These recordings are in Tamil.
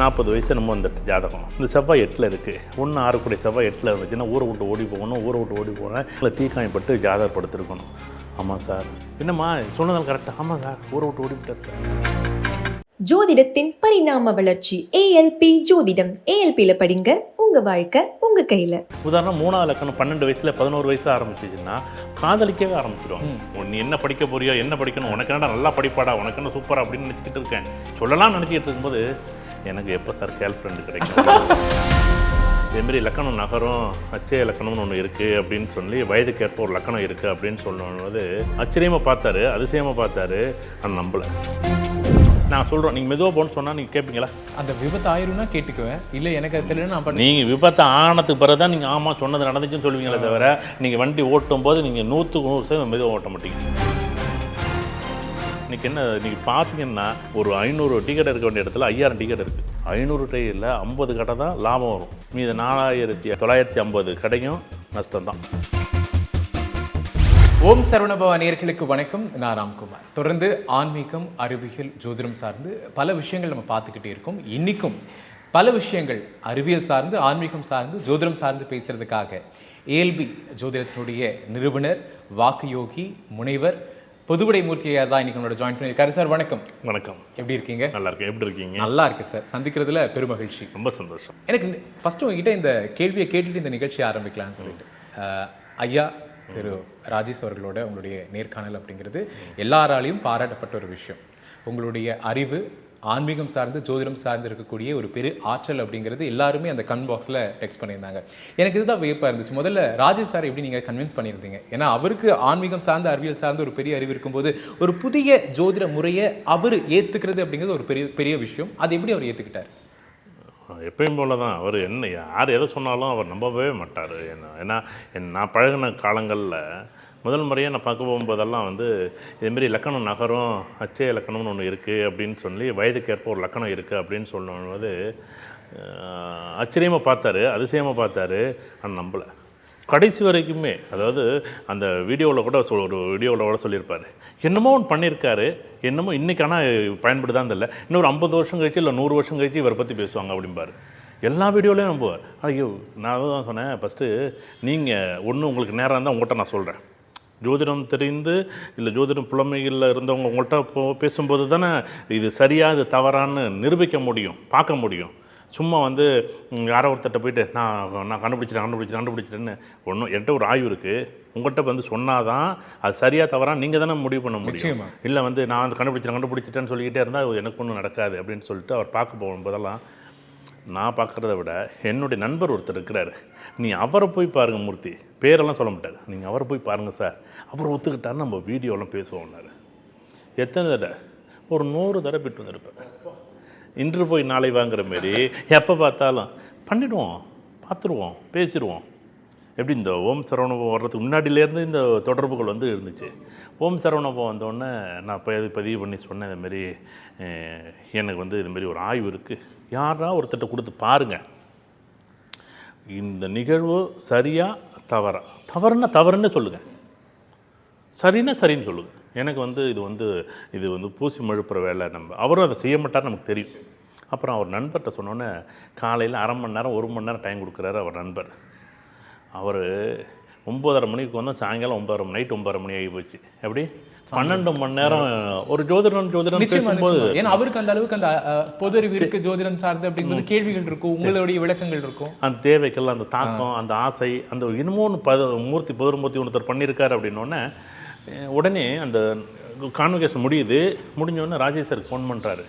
நாற்பது வயசு நம்ம வந்துட்டு ஜாதகம். இந்த செவ்வாய் எட்டில் இருக்குது ஒன்று ஆறு கூடிய செவ்வாய் எட்டில் இருந்துச்சுன்னா ஊரை விட்டு ஓடி போகணும் ஊரை விட்டு ஓடி போனேன் இல்லை தீக்காயப்பட்டு ஜாதகம் படுத்திருக்கணும் ஆமாம் சார். என்னம்மா சொன்னதால் கரெக்டாக ஆமாம் சார். ஊரை விட்டு ஓடி விட்டார் சார். ஜோதிடத்தின் பரிணாம வளர்ச்சி. ஏஎல்பி ஜோதிடம். ஏஎல்பியில படிங்க. உங்க வாழ்க்கை உங்க கையில. உதாரணம் மூணாவது லக்கணம் பன்னெண்டு வயசுல பதினோரு வயசுல ஆரம்பிச்சிச்சுன்னா காதலிக்கவே ஆரம்பிச்சிடும் நீ என்ன படிக்க போறியோ என்ன படிக்கணும்? உனக்கு என்னடா நல்லா படிப்பாடா? உனக்கு என்ன சூப்பரா அப்படின்னு நினச்சிக்கிட்டு இருக்கேன். சொல்லலாம் நினச்சிக்கிட்டு இருக்கும்போது எனக்கு எப்போ சார் கேர்ள் ஃப்ரெண்டு கிடைக்கும்? இதேமாரி லக்கணம் நகரம் அச்சய லக்கணம்னு ஒன்று இருக்குது அப்படின்னு சொல்லி வயதுக்கேற்ப ஒரு லக்கணம் இருக்குது அப்படின்னு சொல்லும்போது ஆச்சரியமாக பார்த்தாரு அதிசயமாக பார்த்தாரு. ஆனால் நம்பலை. நான் சொல்கிறோம் நீங்கள் மெதுவாக போன்னு சொன்னால் நீங்கள் கேட்பீங்களா அந்த விபத்து ஆயிரும்னா கேட்டுக்குவேன். இல்ல எனக்கு அது தெரியல நான் நீங்கள் விபத்து ஆனதுக்கு பிறகு தான் நீங்கள் ஆமாம் சொன்னது நடந்துச்சுன்னு சொல்லுவீங்களே தவிர நீங்கள் வண்டி ஓட்டும் போது நீங்கள் நூற்றுக்கு நூறு சதவீதம் மெதுவாக ஓட்ட மாட்டீங்க. இன்னைக்கு என்ன நீங்கள் பார்த்தீங்கன்னா ஒரு ஐநூறு டிக்கெட் இருக்க வேண்டிய இடத்துல ஐயாயிரம் டிக்கெட் இருக்குது ஐநூறு டையில் ஐம்பது கடை தான் லாபம் வரும். மீது நாலாயிரத்தி தொள்ளாயிரத்தி ஐம்பது கடையும் நஷ்டம் தான் ஓம் சரவணபவ நேர்களுக்கு வணக்கம். நான் ராம்குமார். தொடர்ந்து ஆன்மீகம் அறிவியல் ஜோதிடம் சார்ந்து பல விஷயங்கள் நம்ம பார்த்துக்கிட்டே இருக்கோம். இன்னைக்கும் பல விஷயங்கள் அறிவியல் சார்ந்து ஆன்மீகம் சார்ந்து ஜோதிடம் சார்ந்து பேசுறதுக்காக ஏல்பி ஜோதிடத்தினுடைய நிறுவனர் வாக்கு யோகி முனைவர் பொதுவுடை மூர்த்தியா தான் இன்னைக்கு நம்மளோட ஜாயின் பண்ணியிருக்காரு. சார் வணக்கம். வணக்கம். எப்படி இருக்கீங்க? நல்லா இருக்கேன் எப்படி இருக்கீங்க? நல்லா இருக்கு சார். சந்திக்கிறதுல பெருமகிழ்ச்சி. ரொம்ப சந்தோஷம். எனக்கு ஃபர்ஸ்ட் உங்ககிட்ட இந்த கேள்வியை கேட்டுட்டு இந்த நிகழ்ச்சியை ஆரம்பிக்கலாம்னு சொல்லிட்டு. ஐயா திரு ராஜேஷ் அவர்களோட உங்களுடைய நேர்காணல் அப்படிங்கிறது எல்லாராலையும் பாராட்டப்பட்ட ஒரு விஷயம். உங்களுடைய அறிவு ஆன்மீகம் சார்ந்து ஜோதிடம் சார்ந்து இருக்கக்கூடிய ஒரு பெரிய ஆற்றல் அப்படிங்கிறது எல்லாருமே அந்த கன் பாக்ஸில் டெக்ஸ்ட் பண்ணியிருந்தாங்க. எனக்கு இதுதான் வியப்பாக இருந்துச்சு. முதல்ல ராஜேஷ் சார் எப்படி நீங்கள் கன்வின்ஸ் பண்ணியிருந்தீங்க? ஏன்னா அவருக்கு ஆன்மீகம் சார்ந்த அறிவியல் சார்ந்த ஒரு பெரிய அறிவு இருக்கும்போது ஒரு புதிய ஜோதிட முறையை அவர் ஏற்றுக்கிறது அப்படிங்கிறது ஒரு பெரிய பெரிய விஷயம். அது எப்படி அவர் ஏற்றுக்கிட்டார் எப்பயும் போல தான் அவர் என்ன யார் எதை சொன்னாலும் அவர் நம்பவே மாட்டார். என்ன ஏன்னா நான் பழகின காலங்களில் முதல் முறையாக நான் பார்க்க போகும்போதெல்லாம் வந்து இதேமாரி லக்கணம் நகரம் அச்சய லக்கணம்னு ஒன்று இருக்குது அப்படின்னு சொல்லி வயதுக்கேற்ப ஒரு லக்கணம் இருக்குது அப்படின்னு சொல்லும்போது ஆச்சரியமாக பார்த்தாரு அதிசயமாக பார்த்தாரு ஆனால் நம்பலை. கடைசி வரைக்குமே அதாவது அந்த வீடியோவில் கூட சொல் ஒரு வீடியோவில் கூட சொல்லியிருப்பார். என்னமோ ஒன்று பண்ணியிருக்காரு என்னமோ இன்றைக்கி ஆனால் பயன்படுதான் இல்லை இன்னொரு ஐம்பது வருஷம் கழிச்சு இல்லை நூறு வருஷம் கழிச்சு இவரை பற்றி பேசுவாங்க அப்படிம்பார். எல்லா வீடியோலையும் நம்புவார். ஐயோ நான் தான் சொன்னேன் ஃபஸ்ட்டு நீங்கள் ஒன்று உங்களுக்கு நேரம் இருந்தால் உங்கள்கிட்ட நான் சொல்கிறேன் ஜோதிடம் தெரிந்து இல்லை ஜோதிடம் புலமைகளில் இருந்தவங்க உங்கள்கிட்ட போ பேசும்போது தானே இது சரியா இது தவறான்னு நிரூபிக்க முடியும் பார்க்க முடியும். சும்மா வந்து யாரோ ஒருத்தட்ட போயிட்டு நான் நான் கண்டுபிடிச்சிட்டேன் கண்டுபிடிச்சிட்டேன் கண்டுபிடிச்சிட்டேன்னு ஒன்றும் என்கிட்ட ஒரு ஆய்வு இருக்குது உங்கள்கிட்ட வந்து சொன்னாதான் அது சரியாக தவறா நீங்கள் தானே முடிவு பண்ண முடியும். இல்லை வந்து நான் வந்து கண்டுபிடிச்சிட்டேன் கண்டுபிடிச்சிட்டேன்னு சொல்லிக்கிட்டே இருந்தால் எனக்கு ஒன்றும் நடக்காது அப்படின்னு சொல்லிட்டு அவர் பார்க்க போகும்போதெல்லாம் நான் பார்க்குறத விட என்னுடைய நண்பர் ஒருத்தர் இருக்கிறார். நீ அவரை போய் பாருங்கள் மூர்த்தி. பேரெல்லாம் சொல்ல மாட்டார். நீங்கள் அவரை போய் பாருங்கள் சார். அவர் ஒத்துக்கிட்டார் நம்ம வீடியோலாம் பேசுவோம்னாரு எத்தனை தடவை? ஒரு நூறு தடவை பிட்டு வந்திருப்பேன். இன்று போய் நாளை வாங்குற மாரி எப்போ பார்த்தாலும் பண்ணிடுவோம் பார்த்துருவோம் பேசிடுவோம். எப்படி இந்த ஓம் சரவணபவம் வர்றதுக்கு முன்னாடியிலேருந்து இந்த தொடர்புகள் வந்து இருந்துச்சு. ஓம் சரவணபவம் வந்தோடனே நான் பதிவு பதிவு பண்ணி சொன்னேன் இதுமாரி எனக்கு வந்து இதுமாரி ஒரு ஆய்வு இருக்குது யாரா ஒருத்தட்ட கொடுத்து பாருங்கள் இந்த நிகழ்வு சரியா தவறா? தவறுன்னா தவறுன்னு சொல்லுங்கள் சரின்னா சரின்னு சொல்லுங்கள் எனக்கு வந்து இது வந்து இது வந்து பூசி மழுப்புற வேலை நம்ம அவரும் அதை செய்ய மாட்டார் நமக்கு தெரியும். அப்புறம் அவர் நண்பர்கிட்ட சொன்னோன்னே காலையில் அரை மணி நேரம் ஒரு மணி நேரம் டைம் கொடுக்குறாரு அவர் நண்பர். அவர் ஒம்பதரை மணிக்கு வந்தால் சாயங்காலம் ஒம்பதரை மணி நைட் ஒம்பதரை மணி ஆகி போச்சு. எப்படி? பன்னெண்டு மணி நேரம் ஒரு ஜோதிடம் ஜோதிடம் நிச்சயமா பேசும்போது. ஏன்னா அவருக்கு அந்த அளவுக்கு அந்த பொது அறிவு இருக்கு ஜோதிடம் சார்ந்து அப்படிங்கும்போது கேள்விகள் இருக்கும் உங்களுடைய விளக்கங்கள் இருக்கும். அந்த தேவைகள் அந்த தாக்கம் அந்த ஆசை அந்த இன்னமும் பத மூர்த்தி புதர்மூர்த்தி ஒருத்தர் பண்ணியிருக்காரு அப்படின்னோடனே உடனே அந்த கான்வெகேஷன் முடியுது. முடிஞ்சோடனே ராஜேஷ் சாருக்கு ஃபோன் பண்ணுறாரு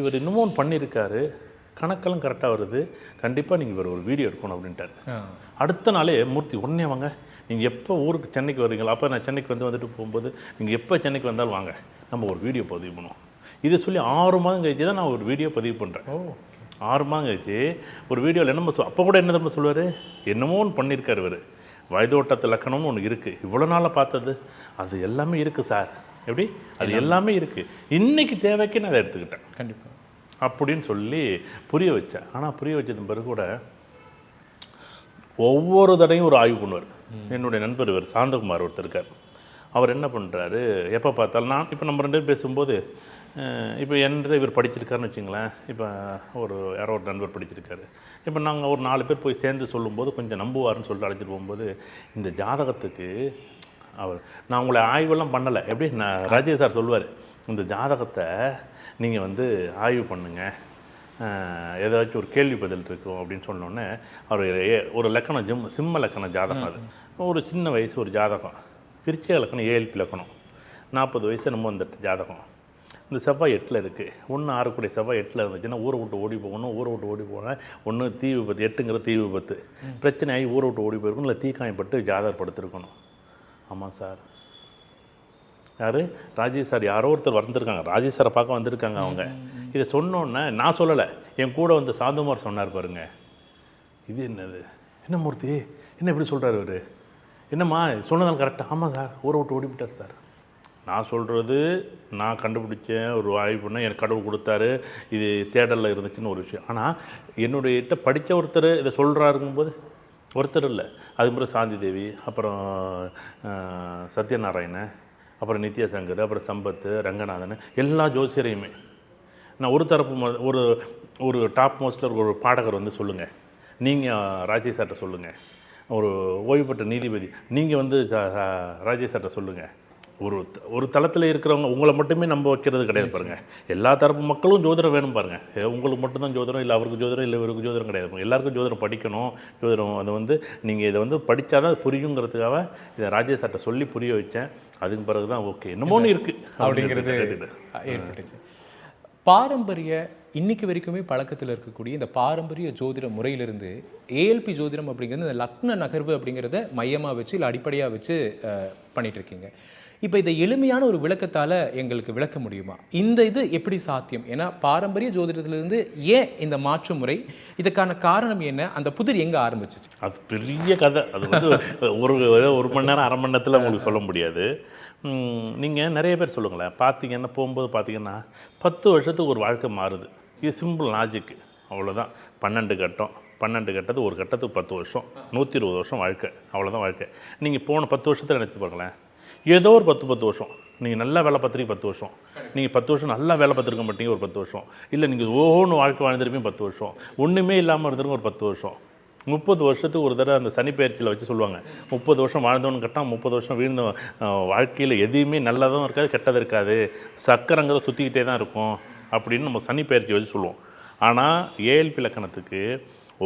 இவர் இன்னமும் ஒன்று பண்ணியிருக்காரு. கணக்கெல்லாம் கரெக்டாக வருது. கண்டிப்பாக நீங்கள் இவர் ஒரு வீடியோ எடுக்கணும் அப்படின்ட்டாரு. அடுத்த நாளே மூர்த்தி உடனே வாங்க. நீங்கள் எப்போ ஊருக்கு சென்னைக்கு வர்றீங்களா அப்போ நான் சென்னைக்கு வந்து வந்துட்டு போகும்போது நீங்கள் எப்போ சென்னைக்கு வந்தாலும் வாங்க. நம்ம ஒரு வீடியோ பதிவு பண்ணுவோம். இது சொல்லி ஆறு மாதம் கழிச்சு தான் நான் ஒரு வீடியோ பதிவு பண்ணுறேன் ஓ. ஆறு மாதம் கழிச்சு ஒரு வீடியோவில் என்ன அப்போ கூட என்ன நம்ம சொல்லுவார்? என்னமோ ஒன்று பண்ணியிருக்காரு இவர். வயதோட்டத்து லக்கணம்னு ஒன்று இருக்குது இவ்வளோ நாளாக பார்த்தது. அது எல்லாமே இருக்குது சார். எப்படி? அது எல்லாமே. இருக்குது இன்னைக்கு தேவைக்கு நான் அதை எடுத்துக்கிட்டேன். கண்டிப்பா. அப்படின்னு சொல்லி புரிய வச்சேன். ஆனால் புரிய வச்சது பிறகு கூட ஒவ்வொரு தடையும் ஒரு ஆய்வு பண்ணுவார். என்னுடைய நண்பர் இவர் சாந்தகுமார் ஒருத்தர் இருக்கார். அவர் என்ன பண்ணுறாரு எப்போ பார்த்தாலும் நான் இப்போ நம்ம ரெண்டு பேரும் பேசும்போது இப்போ என்ற இவர் படிச்சிருக்காருன்னு வச்சுங்களேன் இப்போ ஒரு யாரோ ஒரு நண்பர் படிச்சிருக்காரு. இப்போ நாங்கள் ஒரு நாலு பேர் போய் சேர்ந்து சொல்லும்போது கொஞ்சம் நம்புவார்னு சொல்லிட்டு அழைச்சிட்டு போகும்போது இந்த ஜாதகத்துக்கு அவர் நான் உங்களை ஆய்வெல்லாம் பண்ணலை. எப்படி நான் ராஜேஷ் சார் சொல்லுவார் இந்த ஜாதகத்தை நீங்கள் வந்து ஆய்வு பண்ணுங்கள் ஏதாச்சும் ஒரு கேள்வி பதில் இருக்கும் அப்படின்னு சொன்னோடனே அவர் ஒரு லக்கணம் ஜிம் சிம்ம லக்கண ஜாதகம் அது. ஒரு சின்ன வயசு ஒரு ஜாதகம். விருச்சிக லக்கணம் ஏஎல்பி லக்கணம். நாற்பது வயசு நம்ம இந்த ஜாதகம். இந்த செவ்வாய் எட்டில் இருக்குது ஒன்று ஆறக்கூடிய செவ்வாய் எட்டில் இருந்துச்சுன்னா ஊரை விட்டு ஓடி போகணும் ஊரை விட்டு ஓடி போனால் ஒன்று தீ விபத்து எட்டுங்கிற தீ விபத்து. பிரச்சனை ஆகி ஊரை விட்டு ஓடி போயிருக்கணும் இல்லை தீக்காயப்பட்டு ஜாதகம் படுத்திருக்கணும் ஆமாம் சார். யார்? ராஜேஷ் சார். யாரோ ஒருத்தர் வந்திருக்காங்க. ராஜேஷ் சாரை பார்க்க வந்திருக்காங்க அவங்க. இதை சொன்னோன்னே நான் சொல்லலை. என் கூட வந்து சாந்தகுமார் சொன்னார் பாருங்க. இது என்னது? என்ன மூர்த்தி? என்ன இப்படி சொல்கிறாரு இவர்? என்னம்மா சொன்னதால் கரெக்டாக ஆமாம் சார். ஊரை விட்டு ஓடிவிட்டார் சார். நான் சொல்கிறது நான் கண்டுபிடிச்சேன். ஒரு பண்ணேன். எனக்கு கடவுள் கொடுத்தாரு. இது தேடலில் இருந்துச்சுன்னு ஒரு விஷயம். ஆனால் என்னுடைய கிட்ட படித்த ஒருத்தர் இதை சொல்கிறாருங்கும்போது ஒருத்தர் இல்லை. அது பிறகு சாந்தி தேவி அப்புறம் சத்யநாராயணன். அப்புறம் நித்யசங்கர் அப்புறம் சம்பத்து ரங்கநாதன் எல்லா ஜோசியரையுமே. நான் ஒரு தரப்பு ஒரு ஒரு டாப் மோஸ்டில் ஒரு பாடகர் வந்து சொல்லுங்கள் நீங்கள் ராஜேஷ் சார்ட்ட சொல்லுங்கள் ஒரு ஓய்வு பெற்ற நீதிபதி நீங்கள் வந்து ஜ- ராஜேஷ் சொல்லுங்கள் ஒரு ஒரு தளத்தில் இருக்கிறவங்க உங்களை மட்டுமே நம்ப வைக்கிறது கிடையாது பாருங்கள் எல்லா தரப்பு மக்களும் ஜோதிடம் வேணும் பாருங்கள் உங்களுக்கு மட்டும்தான் ஜோதிடம் இல்லை அவருக்கு ஜோதிடம் இல்லை இவருக்கு ஜோதிடம் கிடையாது எல்லாருக்கும் ஜோதிடம் படிக்கணும் ஜோதிடம் அது வந்து நீங்கள் இதை வந்து படித்தா தான் புரியுங்கிறதுக்காக இதை ராஜேஷ் சார்ட்ட சொல்லி புரிய வச்சேன். அதுக்கு பிறகு தான் ஓகே. என்னமோன்னு இருக்குது அப்படிங்கிறது ஏற்பட்டுச்சு. பாரம்பரிய இன்னைக்கு வரைக்குமே பழக்கத்தில் இருக்கக்கூடிய இந்த பாரம்பரிய ஜோதிட முறையிலிருந்து ஏஎல்பி ஜோதிடம் அப்படிங்கிறது இந்த லக்ன நகர்வு அப்படிங்கிறத மையமாக வச்சு இல்லை அடிப்படையாக வச்சு இருக்கீங்க. இப்போ இதை எளிமையான ஒரு விளக்கத்தால் எங்களுக்கு விளக்க முடியுமா? இந்த இது எப்படி சாத்தியம்? ஏன்னா பாரம்பரிய ஜோதிடத்திலிருந்து ஏன் இந்த மாற்று முறை இதுக்கான காரணம் என்ன? அந்த புதிர் எங்கே ஆரம்பிச்சிச்சு? அது பெரிய கதை. அது வந்து ஒரு ஒரு மணி நேரம் அரை மணி நேரத்தில் உங்களுக்கு சொல்ல முடியாது. நீங்கள் நிறைய பேர் சொல்லுங்களேன். பார்த்தீங்கன்னா போகும்போது பார்த்தீங்கன்னா பத்து வருஷத்துக்கு ஒரு வாழ்க்கை மாறுது. இது சிம்பிள் லாஜிக்கு அவ்வளோதான் பன்னெண்டு கட்டம். பன்னெண்டு கட்டத்து ஒரு கட்டத்துக்கு பத்து வருஷம். நூற்றி இருபது வருஷம் வாழ்க்கை. அவ்வளோதான் வாழ்க்கை. நீங்கள் போன பத்து வருஷத்தில் நினச்சி பாருங்களேன். ஏதோ ஒரு பத்து பத்து வருஷம். நீங்கள் நல்லா வேலை பார்த்துருக்கீங்க பத்து வருஷம். நீங்கள் பத்து வருஷம் நல்லா வேலை பார்த்துருக்க மாட்டீங்க ஒரு பத்து வருஷம். இல்லை நீங்கள் ஓஹோன்னு வாழ்க்கை வாழ்ந்திருப்பீங்க பத்து வருஷம். ஒன்றுமே இல்லாமல் இருந்திருக்கும் ஒரு பத்து வருஷம். முப்பது வருஷத்துக்கு ஒரு தடவை அந்த சனிப்பெயர்ச்சியில் வச்சு சொல்லுவாங்க. முப்பது வருஷம் வாழ்ந்தவனு கட்டால் முப்பது வருஷம் வீழ்ந்த வாழ்க்கையில் எதுவுமே நல்லதும் இருக்காது கெட்டதும் இருக்காது. சக்கரங்கிறத சுற்றிக்கிட்டே தான் இருக்கும் அப்படின்னு நம்ம சனி வச்சு சொல்லுவோம். ஆனால் ஏஎல்பி லக்கணத்துக்கு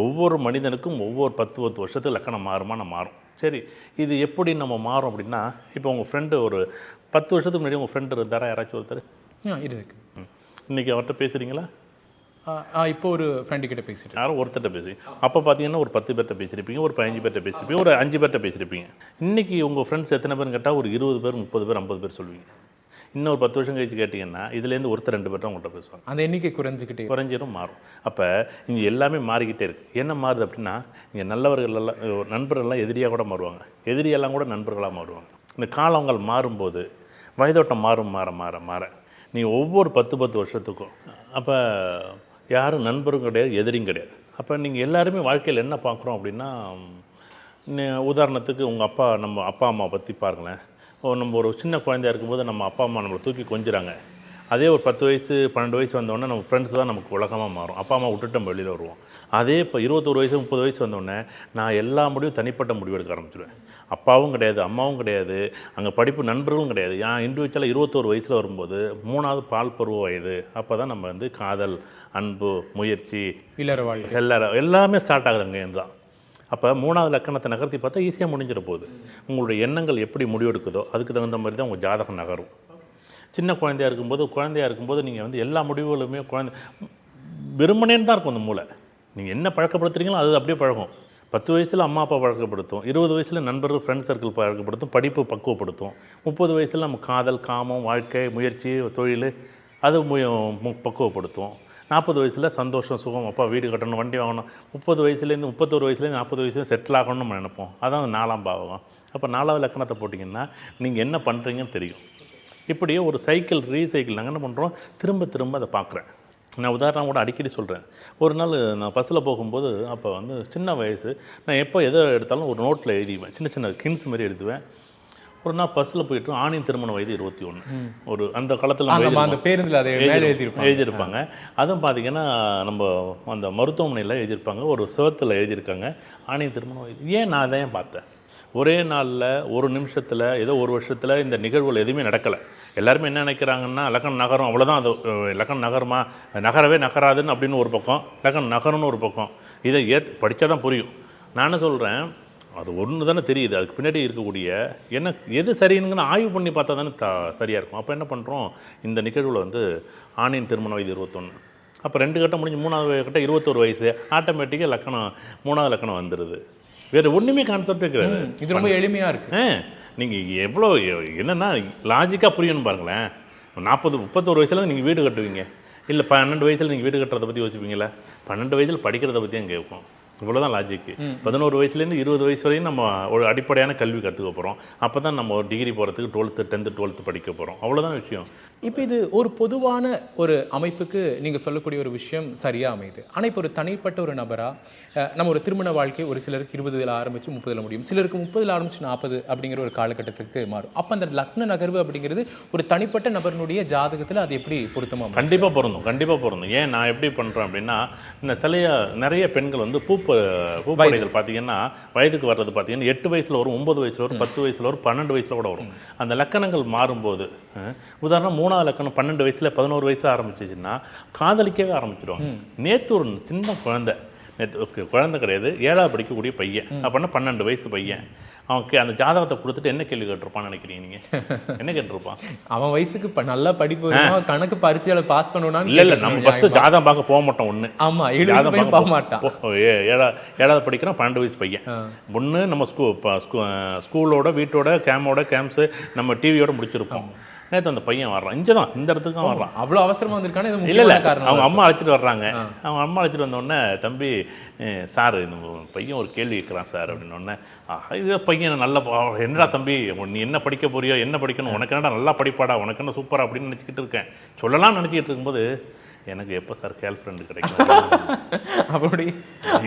ஒவ்வொரு மனிதனுக்கும் ஒவ்வொரு பத்து பத்து வருஷத்துக்கு லக்கணம் மாறுமா? நான் மாறும். சரி இது எப்படி நம்ம மாறும் அப்படின்னா இப்போ உங்கள் ஃப்ரெண்டு ஒரு பத்து வருஷத்துக்கு முன்னாடி உங்கள் ஃப்ரெண்டு இருந்தாரா? யாராச்சும் ஒருத்தர்? ஆ இருக்கு. ம். இன்னைக்கு அவர்கிட்ட பேசுகிறீங்களா இப்போ ஒரு ஃப்ரெண்டு கிட்ட பேசிட்டு யாரும் ஒருத்தர்கிட்ட பேசுவீங்க அப்போ பார்த்தீங்கன்னா ஒரு பத்து பேர்கிட்ட பேசியிருப்பீங்க ஒரு பதினஞ்சு பேர்கிட்ட பேசியிருப்பீங்க ஒரு அஞ்சு பேர்கிட்ட பேசியிருப்பீங்க இன்றைக்கி உங்கள் ஃப்ரெண்ட்ஸ் எத்தனை பேர்னு கேட்டால் ஒரு இருபது பேர் முப்பது பேர் ஐம்பது பேர் சொல்லுவீங்க. இன்னும் ஒரு பத்து வருஷம் கழிச்சு கேட்டிங்கன்னா இதுலேருந்து ஒருத்தர் ரெண்டு பேர் உங்கள்கிட்ட பேசுவாங்க. அந்த எண்ணிக்கை குறைஞ்சிக்கிட்டே குறைஞ்சிரும் மாறும். அப்போ இங்கே எல்லாமே மாறிக்கிட்டே இருக்குது என்ன மாறுது அப்படின்னா இங்கே நல்லவர்கள் எல்லாம் நண்பர்கள்லாம் எதிரியாக கூட மாறுவாங்க. எதிரியெல்லாம் கூட நண்பர்களாக மாறுவாங்க. இந்த காலங்கள் மாறும்போது வயதோட்டம் மாறும் மாற மாற மாற நீங்கள் ஒவ்வொரு பத்து பத்து வருஷத்துக்கும் அப்போ யாரும் நண்பரும் கிடையாது எதிரியும் கிடையாது. அப்போ நீங்கள் எல்லாருமே வாழ்க்கையில் என்ன பார்க்குறோம் அப்படின்னா உதாரணத்துக்கு உங்கள் அப்பா நம்ம அப்பா அம்மா பற்றி பாருங்களேன். நம்ம ஒரு சின்ன குழந்தையா இருக்கும்போது நம்ம அப்பா அம்மா நம்மளை தூக்கி கொஞ்சுறாங்க. அதே ஒரு பத்து வயசு பன்னெண்டு வயசு வந்தோடனே நம்ம ஃப்ரெண்ட்ஸ் தான் நமக்கு உலகமாக மாறும். அப்பா அம்மா விட்டுட்டு நம்ம வெளியில் வருவோம். அதே இப்போ இருபத்தொரு வயசு முப்பது வயசு வந்தோடனே நான் எல்லா முடிவும் தனிப்பட்ட முடிவு எடுக்க ஆரம்பிச்சிடுவேன் அப்பாவும் கிடையாது அம்மாவும் கிடையாது அங்கே படிப்பு நண்பர்களும் கிடையாது. ஏன் இண்டிவிஜுவலாக இருபத்தோரு வயசில் வரும்போது மூணாவது பால் பருவ வயது. அப்போ தான் நம்ம வந்து காதல் அன்பு முயற்சி இல்லற வாழ்க்கை. எல்லாரும் எல்லாமே ஸ்டார்ட் ஆகுது அங்கேருந்து தான். அப்போ மூணாவது லக்கணத்தை நகர்த்தி பார்த்தா ஈஸியாக முடிஞ்சிட போகுது. உங்களுடைய எண்ணங்கள் எப்படி முடிவெடுக்குதோ அதுக்கு தகுந்த மாதிரி தான் உங்கள் ஜாதகம் நகரும். சின்ன குழந்தையா இருக்கும்போது குழந்தையா இருக்கும்போது நீங்கள் வந்து எல்லா முடிவுகளுமே குழந்தை வெறுமனேன்னு தான் இருக்கும் அந்த மூளை. நீங்கள் என்ன பழக்கப்படுத்துறீங்களோ அது அப்படியே பழகும். பத்து வயசில் அம்மா அப்பா பழக்கப்படுத்தும். இருபது வயசில் நண்பர்கள் ஃப்ரெண்ட் சர்க்கிள் பழக்கப்படுத்தும். படிப்பு பக்குவப்படுத்தும். முப்பது வயசில் நம்ம காதல் காமம் வாழ்க்கை முயற்சி தொழில் அது மு- பக்குவப்படுத்தும். நாற்பது வயசில் சந்தோஷம் சுகம். அப்பா வீடு கட்டணும் வண்டி வாங்கணும். முப்பது வயசுலேருந்து முப்பத்தொரு வயசுலேருந்து நாற்பது வயசுலேருந்து செட்டில் ஆகணும்னு நம்ம நினைப்போம். அதான் நாலாம் பாவகம். அப்போ நாலாவது லக்கணத்தை போட்டிங்கன்னா நீங்கள் என்ன பண்ணுறீங்கன்னு தெரியும். இப்படியே ஒரு சைக்கிள் ரீசைக்கிள் நாங்கள் என்ன பண்ணுறோம் திரும்ப திரும்ப அதை பார்க்குறேன். நான் உதாரணம் கூட அடிக்கடி சொல்கிறேன் ஒரு நாள் நான் பஸ்ஸில் போகும்போது அப்போ வந்து சின்ன வயசு நான் எப்போ எதை எடுத்தாலும் ஒரு நோட்டில் எழுதிவேன் சின்ன சின்ன கின்ஸ் மாதிரி எழுதுவேன். ஒரு நாள் பஸ்ஸில் போயிட்டு ஆணின் திருமண வயது இருபத்தி ஒன்று ஒரு அந்த காலத்தில் நம்ம அந்த பேருந்துல அதை மேலே எழுதியிருப்போம். எழுதியிருப்பாங்க. அதுவும் பார்த்தீங்கன்னா நம்ம அந்த மருத்துவமனையில் எழுதியிருப்பாங்க. ஒரு சுவத்தில் எழுதியிருக்காங்க. ஆணைய திருமணம் வயது. ஏன் நான் அதையும் பார்த்தேன்? ஒரே நாளில் ஒரு நிமிஷத்தில் ஏதோ ஒரு வருஷத்தில் இந்த நிகழ்வுகள் எதுவுமே நடக்கலை. எல்லாருமே என்ன நினைக்கிறாங்கன்னா லக்கன் நகரம் அவ்வளோதான் அது லக்கன் நகரமா? நகரவே நகராதுன்னு அப்படின்னு ஒரு பக்கம் லக்கன் நகரம்னு ஒரு பக்கம். இதை ஏத் படித்தா தான் புரியும். நான் என்ன சொல்கிறேன் அது ஒன்று தானே தெரியுது. அதுக்கு பின்னாடி இருக்கக்கூடிய என்ன எது சரின்னு ஆய்வு பண்ணி பார்த்தா தானே த சரியாக இருக்கும். அப்போ என்ன பண்ணுறோம் இந்த நிகழ்வில் வந்து ஆணின் திருமண வயது இருபத்தொன்று அப்போ ரெண்டு கட்டம் முடிஞ்சு மூணாவது கட்டம் இருபத்தொரு வயசு. ஆட்டோமேட்டிக்காக லக்கணம் மூணாவது லக்கணம் வந்துடுது வேறு ஒன்றுமே கான்செப்ட் இருக்கிறது இது ரொம்ப எளிமையா இருக்கு. ஆ நீங்கள் எவ்வளோ என்னென்னா லாஜிக்காக புரியணும் பாருங்களேன். நாற்பது முப்பத்தோரு வயசுல நீங்கள் வீடு கட்டுவீங்க. இல்லை பன்னெண்டு வயசில் நீங்கள் வீடு கட்டுறதை பற்றி யோசிப்பீங்களா? பன்னெண்டு வயசில் படிக்கிறத பற்றி அங்கே கேட்போம். இவ்வளோதான் லாஜிக்கு பதினோரு வயசுலேருந்து இருபது வயசு வரையும் நம்ம ஒரு அடிப்படையான கல்வி கற்றுக்க போகிறோம் அப்போ தான் நம்ம ஒரு டிகிரி போகிறதுக்கு டுவெல்த்து டென்த்து டுவெல்த்து படிக்க போகிறோம் அவ்வளோதான் விஷயம். இப்போ இது ஒரு பொதுவான ஒரு அமைப்புக்கு நீங்க சொல்லக்கூடிய ஒரு விஷயம் சரியா அமையுது. ஆனா இப்போ ஒரு தனிப்பட்ட ஒரு நபரா அஹ், நம்ம ஒரு திருமண வாழ்க்கை ஒரு சிலருக்கு இருபதுல ஆரம்பிச்சு முப்பதுல முடியும். சிலருக்கு முப்பதுல ஆரம்பிச்சு நாற்பது அப்படிங்கிற ஒரு காலகட்டத்துக்கு மாறும். அப்ப அந்த லக்ன நகர்வு அப்படிங்கிறது ஒரு தனிப்பட்ட நபரினுடைய ஜாதகத்துல அது எப்படி பொருத்தமா அமையும்? கண்டிப்பாக பொருந்தும். கண்டிப்பாக பொருந்தும். ஏன் நான் எப்படி பண்ணுறேன் அப்படின்னா இந்த சிலைய நிறைய பெண்கள் வந்து பூப்ப பார்த்தீங்கன்னா வயதுக்கு வர்றது பார்த்தீங்கன்னா எட்டு வயசில் வரும் ஒன்பது வயசில் வரும் பத்து வயசில் வரும் பன்னெண்டு வயசில் கூட வரும். அந்த லக்கணங்கள் மாறும்போது உதாரணம் மூணாவது லக்கணம் பன்னெண்டு வயசில் பதினோரு வயசில் ஆரம்பிச்சிச்சுன்னா காதலிக்கவே ஆரம்பிச்சிடுவாங்க நேற்று ஒரு சின்ன குழந்தை குழந்தை கிடையாது ஏழாவது படிக்கக்கூடிய பையன் அப்படின்னா பன்னெண்டு வயசு பையன். அவன் கே- அந்த ஜாதகத்தை கொடுத்துட்டு என்ன கேள்வி கேட்டிருப்பான்னு நினைக்கிறீங்க நீங்கள் என்ன கேட்டிருப்பான்? அவன் வயசுக்கு இப்ப நல்லா படிப்பு கணக்கு பரீட்சையில பாஸ் பண்ணணும்னா இல்ல இல்ல நம்ம ஃபர்ஸ்ட் ஜாதகம் பார்க்க போக மாட்டோம் ஒண்ணு. ஆமா ஜாதகம் பார்க்க போக மாட்டான் ஏழா- ஏழாவது படிக்கிறான் பன்னெண்டு வயசு பையன். ஒண்ணு நம்ம ஸ்கூ- ஸ்கூலோட வீட்டோட கேமோட கேம்ஸ் நம்ம டிவியோட முடிச்சிருப்போம். நேத்து அந்த பையன் வர்றான். இங்கே தான் இந்த இடத்துக்கு தான் வர்றான். அவ்வளவு அவசரமா வந்திருக்கானே இது இல்ல இல்ல அவங்க அம்மா அழைச்சிட்டு வர்றாங்க. அவங்க அம்மா அழைச்சிட்டு வந்த உடனே தம்பி சார் இந்த பையன் ஒரு கேள்வி கேட்குறான் சார் அப்படின்னு உடனே ஆஹா இது பையன் நல்ல என்னடா தம்பி நீ என்ன படிக்க போறியோ என்ன படிக்கணும் உனக்கு என்னடா நல்லா படிப்பாடா உனக்கு என்ன சூப்பரா? அப்படின்னு நினச்சிக்கிட்டு இருக்கேன். சொல்லலாம் நினச்சிக்கிட்டு இருக்கும்போது எனக்கு எப்போ சார் கேர்ள் ஃப்ரெண்டு கிடைக்கும்? அப்படி